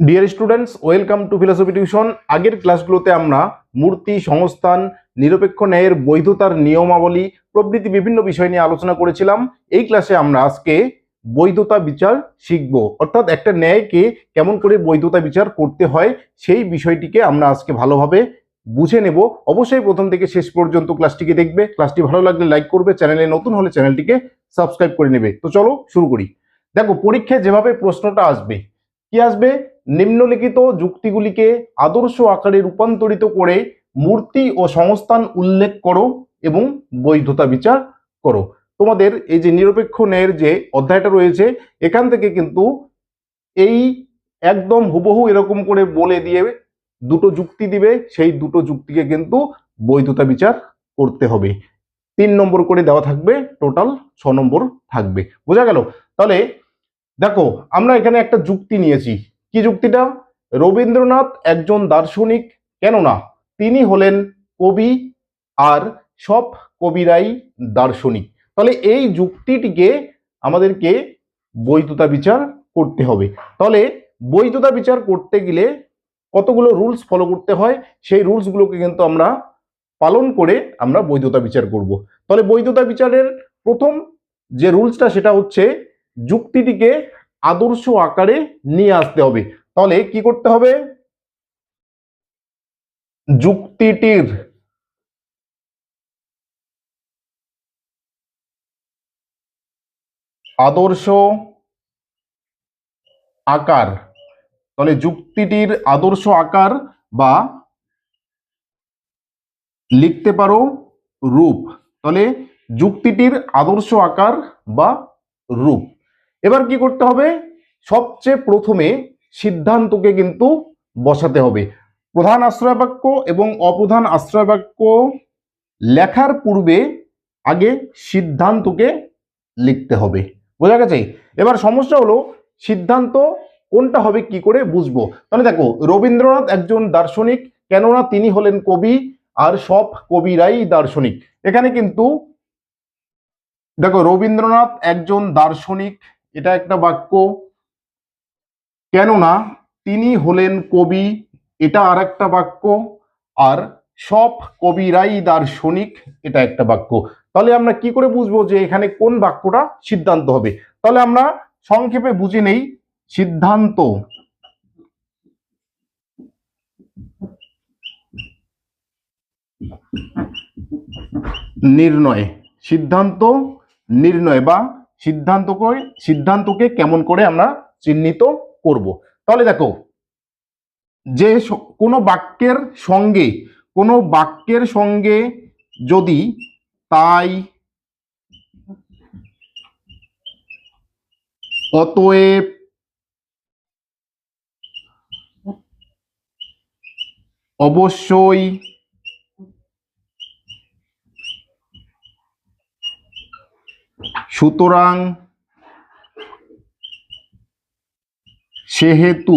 Dear students welcome to philosophy tuition আগের ক্লাসগুলোতে আমরা মূর্তি, সংস্থান, নিরপেক্ষ ন্যায়ের বৈধতার নিয়মাবলী প্রভৃতি বিভিন্ন বিষয় নিয়ে আলোচনা করেছিলাম। এই ক্লাসে আমরা আজকে বৈধতা বিচার শিখব। অর্থাৎ একটা ন্যায়কে কেমন করে বৈধতা বিচার করতে হয়, সেই বিষয়টিকে আমরা আজকে ভালোভাবে বুঝে নেব। অবশ্যই প্রথম থেকে শেষ পর্যন্ত ক্লাসটিকে দেখবে। ক্লাসটি ভালো লাগলে লাইক করবে চ্যানেলে নতুন হলে চ্যানেলটিকে সাবস্ক্রাইব করে নেবে। তো চলো শুরু করি। দেখো, পরীক্ষায় যেভাবে প্রশ্নটা আসবে, কি আসবে? নিম্নলিখিত যুক্তিগুলিকে আদর্শ আকারে রূপান্তরিত করে মূর্তি ও সংস্থান উল্লেখ করো এবং বৈধতা বিচার করো। তোমাদের এই যে নিরপেক্ষ ন্যায়ের যে অধ্যায়টা রয়েছে, এখান থেকে কিন্তু এই একদম হুবহু এরকম করে বলে দিয়ে দুটো যুক্তি দিবে, সেই দুটো যুক্তিকে কিন্তু বৈধতা বিচার করতে হবে। তিন নম্বর করে দেওয়া থাকবে, টোটাল ছ নম্বর থাকবে। বোঝা গেল? তাহলে দেখো, আমরা এখানে একটা যুক্তি নিয়েছি। কি যুক্তিটা? রবীন্দ্রনাথ একজন দার্শনিক, কেননা তিনি হলেন কবি আর সব কবিরাই দার্শনিক। তাহলে এই যুক্তিটিকে আমাদেরকে বৈধতা বিচার করতে হবে। তাহলে বৈধতা বিচার করতে গেলে কতগুলো রুলস ফলো করতে হয়, সেই রুলসগুলোকে কিন্তু আমরা পালন করে আমরা বৈধতা বিচার করব। তাহলে বৈধতা বিচারের প্রথম যে রুলসটা সেটা হচ্ছে যুক্তিটিকে আদর্শ আকারে নিয়ে আসতে হবে। তাহলে কি করতে হবে? যুক্তিটির আদর্শ আকার, তাহলে যুক্তিটির আদর্শ আকার বা লিখতে পারো রূপ। তাহলে যুক্তিটির আদর্শ আকার বা রূপ। এবার কি করতে হবে? সবচেয়ে প্রথমে সিদ্ধান্তকে কিন্তু বসাতে হবে। প্রধান আশ্রয় বাক্য এবং অপ্রধান আশ্রয় বাক্য লেখার পূর্বে আগে সিদ্ধান্তকে লিখতে হবে। বোঝা গেছে? এবার সমস্যা হলো, সিদ্ধান্ত কোনটা হবে কি করে বুঝব? তাহলে দেখো, রবীন্দ্রনাথ একজন দার্শনিক, কেননা তিনি হলেন কবি, আর সব কবিরাই দার্শনিক। এখানে কিন্তু দেখো, রবীন্দ্রনাথ একজন দার্শনিক এটা একটা বাক্য। কেননা তিনি হলেন কবি, এটা আর একটা বাক্য। আর সব কবিরাই দার্শনিক, এটা একটা বাক্য। তাহলে আমরা কি করে বুঝব যে এখানে কোন বাক্যটা সিদ্ধান্ত হবে? তাহলে আমরা সংক্ষেপে বুঝে নেই, সিদ্ধান্ত। নির্ণয় সিদ্ধান্ত, নির্ণয় বা সিদ্ধান্তকে সিদ্ধান্তকে কেমন করে আমরা চিহ্নিত করব। তাহলে দেখো, যে কোনো বাক্যের সঙ্গে, কোনো বাক্যের সঙ্গে যদি তাই অতএব অবশ্যই সুতরাং সেহেতু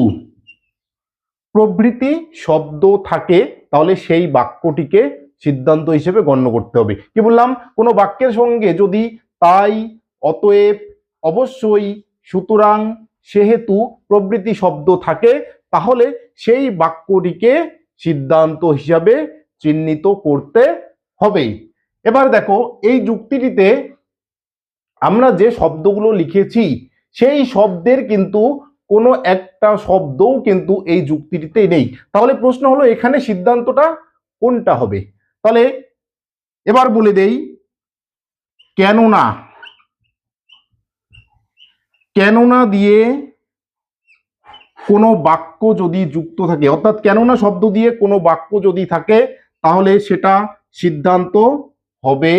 প্রভৃতি শব্দ থাকে, তাহলে সেই বাক্যটিকে সিদ্ধান্ত হিসেবে গণ্য করতে হবে। কি বললাম? কোনো বাক্যের সঙ্গে যদি তাই, অতএব, অবশ্যই, সুতরাং সেহেতু প্রভৃতি শব্দ থাকে, তাহলে সেই বাক্যটিকে সিদ্ধান্ত হিসাবে চিহ্নিত করতে হবেই। এবার দেখো, এই যুক্তিটিতে আমরা যে শব্দগুলো লিখেছি, সেই শব্দের কিন্তু কোনো একটা শব্দও কিন্তু এই যুক্তিটিতে নেই। তাহলে প্রশ্ন হলো, এখানে সিদ্ধান্তটা কোনটা হবে? তাহলে এবার বলে দেই কেননা কেননা দিয়ে কোনো বাক্য যদি যুক্ত থাকে, অর্থাৎ কেননা শব্দ দিয়ে কোনো বাক্য যদি থাকে, তাহলে সেটা সিদ্ধান্ত হবে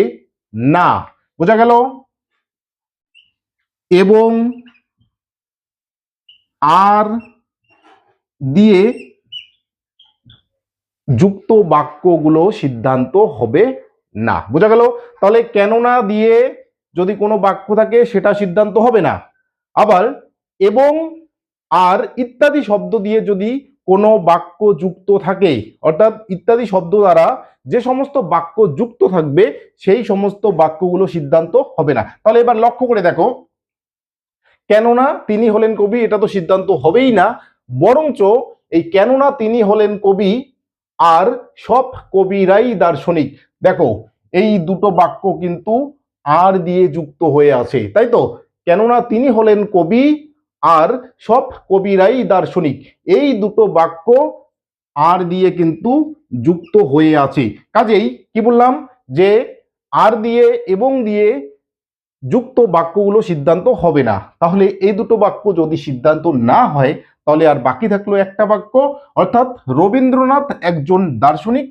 না। বোঝা গেল? এবং আর দিয়ে যুক্ত বাক্যগুলো সিদ্ধান্ত হবে না। বোঝা গেল? তাহলে কেননা দিয়ে যদি কোনো বাক্য থাকে, সেটা সিদ্ধান্ত হবে না। আবার এবং আর ইত্যাদি শব্দ দিয়ে যদি কোনো বাক্য যুক্ত থাকে, অর্থাৎ ইত্যাদি শব্দ দ্বারা যে সমস্ত বাক্য যুক্ত থাকবে, সেই সমস্ত বাক্যগুলো সিদ্ধান্ত হবে না। তাহলে এবার লক্ষ্য করে দেখো কেননা তিনি হলেন কবি, এটা তো সিদ্ধান্ত হবেই না। বরঞ্চ এই কেননা তিনি হলেন কবি আর সব কবিরাই দার্শনিক। দেখো, এই দুটো বাক্য কিন্তু আর দিয়ে যুক্ত হয়ে আছে, তাই তো? কেননা তিনি হলেন কবি আর সব কবিরাই দার্শনিক। এই দুটো বাক্য আর দিয়ে কিন্তু যুক্ত হয়ে আছে। কাজেই কি বললাম? যে আর দিয়ে এবং দিয়ে যুক্ত বাক্যগুলো সিদ্ধান্ত হবে না। তাহলে এই দুটো বাক্য যদি সিদ্ধান্ত না হয়, তাহলে আর বাকি থাকল একটা বাক্য, অর্থাৎ রবীন্দ্রনাথ একজন দার্শনিক,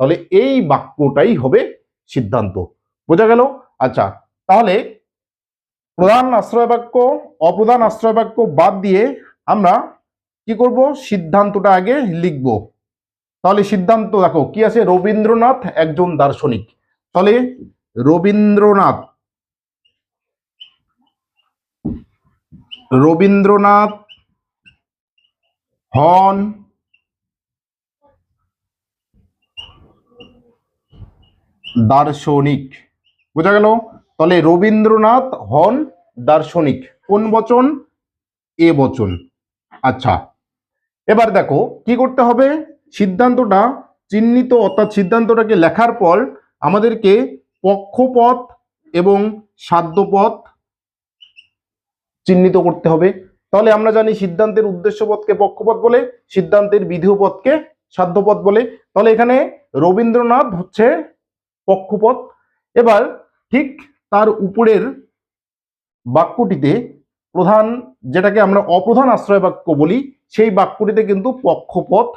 তাহলে এই বাক্যটাই হবে সিদ্ধান্ত। বোঝা গেল? আচ্ছা তাহলে প্রধান আশ্রয় বাক্য, অপ্রধান আশ্রয় বাক্য বাদ দিয়ে আমরা কি করব? সিদ্ধান্তটা আগে লিখব। তাহলে সিদ্ধান্ত, দেখো, কি আছে? রবীন্দ্রনাথ একজন দার্শনিক। তাহলে রবীন্দ্রনাথ রবীন্দ্রনাথ হন। দার্শনিক। বোঝা গেল? তাহলে রবীন্দ্রনাথ হন দার্শনিক। কোন বচন? এ বচন। আচ্ছা এবার দেখো, কি করতে হবে? সিদ্ধান্তটা, চিহ্নিত অর্থাৎ সিদ্ধান্তটাকে লেখার পর আমাদেরকে পক্ষপথ এবং সাধ্যপথ চিহ্নিত করতে হবে। তাহলে আমরা জানি সিদ্ধান্তের উদ্দেশ্যপথকে পক্ষপথ বলে, সিদ্ধান্তের বিধিপথকে সাধ্যপথ বলে। তাহলে এখানে রবীন্দ্রনাথ হচ্ছে পক্ষপথ। এবার ঠিক তার উপরের বাক্যটিতে প্রধান, যেটাকে আমরা অপ্রধান আশ্রয় বাক্য বলি, সেই বাক্যটিতে কিন্তু পক্ষপথ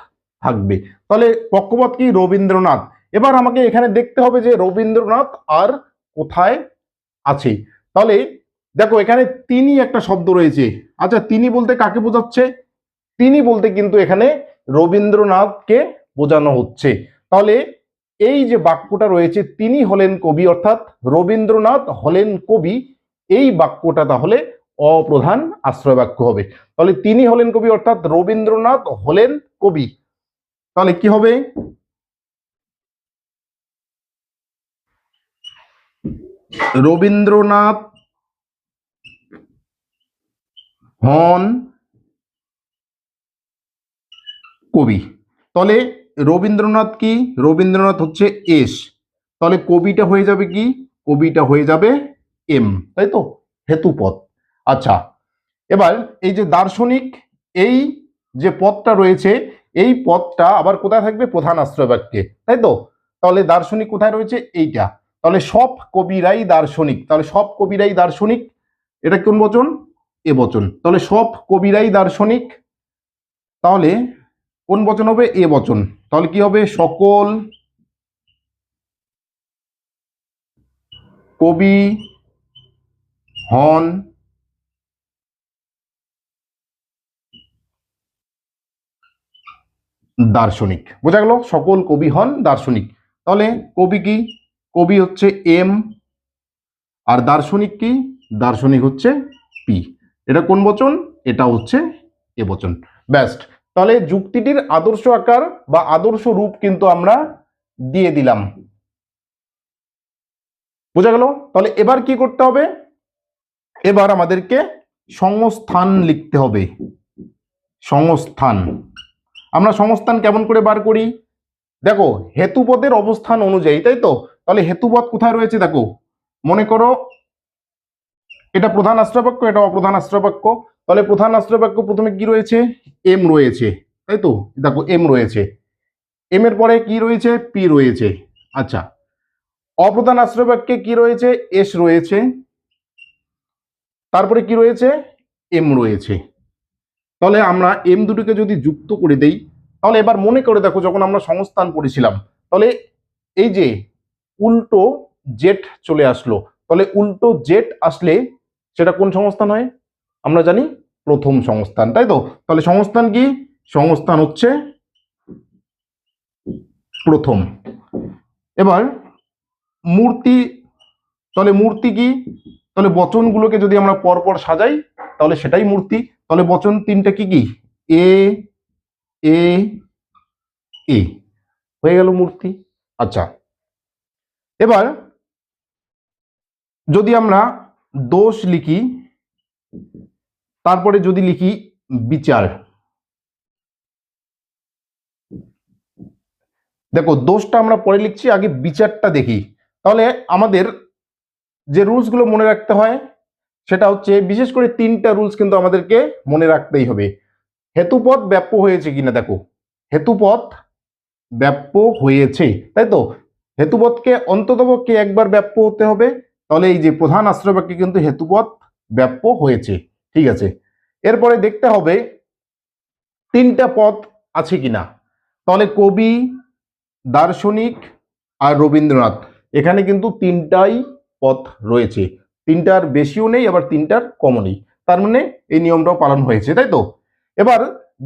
থাকবে। তাহলে পক্ষপথ কি? রবীন্দ্রনাথ। এবার আমাকে এখানে দেখতে হবে যে রবীন্দ্রনাথ আর কোথায় আছে। তাহলে দেখো, এখানে তিনি একটা শব্দ রয়েছে। আচ্ছা তিনি বলতে কাকে বোঝাচ্ছে? তিনি বলতে কিন্তু এখানে রবীন্দ্রনাথকে বোঝানো হচ্ছে। তাহলে এই যে বাক্যটা রয়েছে, তিনি হলেন কবি, অর্থাৎ রবীন্দ্রনাথ হলেন কবি, এই বাক্যটা তাহলে অপ্রধান আশ্রয় বাক্য হবে। তাহলে তিনি হলেন কবি, অর্থাৎ রবীন্দ্রনাথ হলেন কবি। তাহলে কি হবে? রবীন্দ্রনাথ হন কবি। তাহলে রবীন্দ্রনাথ কি? রবীন্দ্রনাথ হচ্ছে এস। তাহলে কবিটা হয়ে যাবে কি? কবিটা হয়ে যাবে এম। তাই তো? হেতুপদ আচ্ছা এবার এই যে দার্শনিক, এই যে পথটা রয়েছে, এই পথটা আবার কোথায় থাকবে? প্রধান আশ্রয় বাক্যে তাই তো? তাহলে দার্শনিক কোথায় রয়েছে? এইটা। তাহলে সব কবিরাই দার্শনিক। তাহলে সব কবিরাই দার্শনিক। এটা কোন বচন? এ বচন। তাহলে সব কবিরাই দার্শনিক? তাহলে কোন বচন হবে? এ বচন। তাহলে কি হবে? সকল কবি হন দার্শনিক। বোঝা গেল? সকল কবি হন দার্শনিক। তাহলে কবি কি? কবি হচ্ছে এম। আর দার্শনিক কি? দার্শনিক হচ্ছে পি। এটা কোন বচন? এটা হচ্ছে এ বচন। ব্যাস্ট তাহলে যুক্তিটির আদর্শ আকার বা আদর্শ রূপ কিন্তু আমরা দিয়ে দিলাম। বোঝা গেল? তাহলে এবার কি করতে হবে? এবার আমাদেরকে সংস্থান লিখতে হবে। সংস্থান। আমরা সংস্থান কেমন করে বার করি? দেখো, হেতুপদের অবস্থান অনুযায়ী, তাই তো? তাহলে হেতুপদ কোথায় রয়েছে? দেখো, মনে করো এটা প্রধান আশ্রয়বাক্য, এটা অপ্রধান আশ্রয়বাক্য। তাহলে প্রধান আশ্রয়বাক্য প্রথমে কি রয়েছে? এম রয়েছে, তাই তো? দেখো, এম রয়েছে। এম এর পরে কি রয়েছে? পি রয়েছে। আচ্ছা অপ্রধান আশ্রয়বাক্যে কি রয়েছে? এস রয়েছে। তারপরে কি রয়েছে? এম রয়েছে। তাহলে আমরা এম দুটোকে যদি যুক্ত করে দেই, তাহলে এবার মনে করে দেখো, যখন আমরা সংস্থান পড়েছিলাম, তাহলে এই যে উল্টো জেট চলে আসলো। তাহলে উল্টো জেট আসলে সেটা কোন সংস্থান হয়? আমরা জানি প্রথম সংস্থান, তাই তো? তাহলে সংস্থান কি? সংস্থান হচ্ছে প্রথম। এবার মূর্তি, তাহলে মূর্তি কি? তাহলে বচনগুলোকে যদি আমরা পরপর সাজাই, তাহলে সেটাই মূর্তি। তাহলে বচন তিনটা কি কি? এ এ এ। হয়ে গেল মূর্তি। আচ্ছা। এবার যদি আমরা দোষ লিখি, তারপরে যদি লিখি বিচার। দেখো, দোষটা আমরা পরে লিখছি, আগে বিচারটা দেখি। তাহলে আমাদের যে রুলসগুলো মনে রাখতে হয়, সেটা হচ্ছে, বিশেষ করে তিনটা রুলস কিন্তু আমাদেরকে মনে রাখতেই হবে। হেতুপদ ব্যাপ্য হয়েছে কিনা, দেখো। হেতুপদ ব্যাপ্য হয়েছে, তাই তো? হেতুপদকে অন্ততপক্ষে একবার ব্যাপ্য হতে হবে তাহলে এই যে প্রধান আশ্রয়বাক্যে কিন্তু হেতুপথ ব্যাপ্য হয়েছে, ঠিক আছে? এরপরে দেখতে হবে তিনটা পথ আছে কিনা। তাহলে কবি, দার্শনিক আর রবীন্দ্রনাথ, এখানে কিন্তু তিনটাই পথ রয়েছে। তিনটার বেশিও নেই, আবার তিনটার কমও নেই। তার মানে এই নিয়মটাও পালন হয়েছে, তাই তো? এবার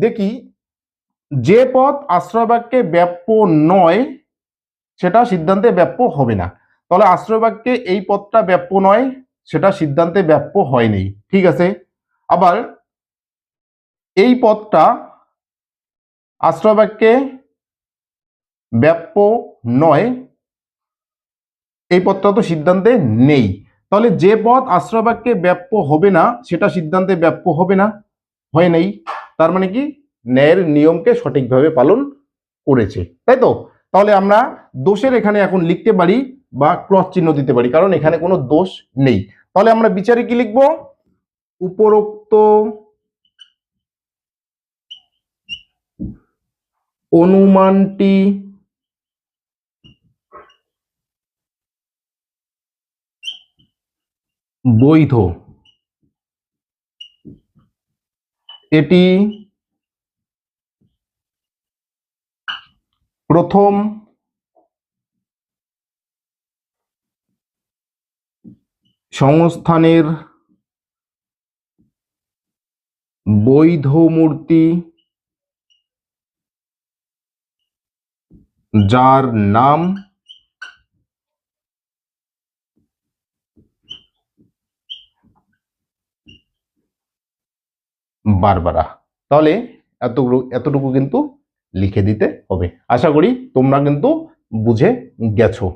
দেখি যে পথ আশ্রয় বাক্যে ব্যাপ্য নয়, সেটা সিদ্ধান্তে ব্যাপ্য হবে না। তাহলে আশ্রয় বাক্যে এই পথটা ব্যাপ্য নয়, সেটা সিদ্ধান্তে ব্যাপ্য হয়নি, ঠিক আছে? আবার এই পথটা আশ্রয় বাক্যে ব্যাপ্য নয়, এই পথটা তো সিদ্ধান্তে নেই। তাহলে যে পথ আশ্রয় বাক্যে ব্যাপ্য হবে না, সেটা সিদ্ধান্তে ব্যাপ্য হবে না, হয় নেই। তার মানে কি? ন্যায়ের নিয়মকে সঠিকভাবে পালন করেছে, তাই তো? তাহলে আমরা দোষের এখানে এখন লিখতে পারি বা ক্রস চিহ্ন দিতে পারি, কারণ এখানে কোনো দোষ নেই। তাহলে আমরা বিচারে কি লিখব? উপরোক্ত অনুমানটি বৈধ। এটি প্রথম সংস্থানের বৈধ মূর্তি যার নাম বারবারা। তাহলে এতগুলো, এতটুকু কিন্তু লিখে দিতে হবে। আশা করি তোমরা কিন্তু বুঝে গেছো।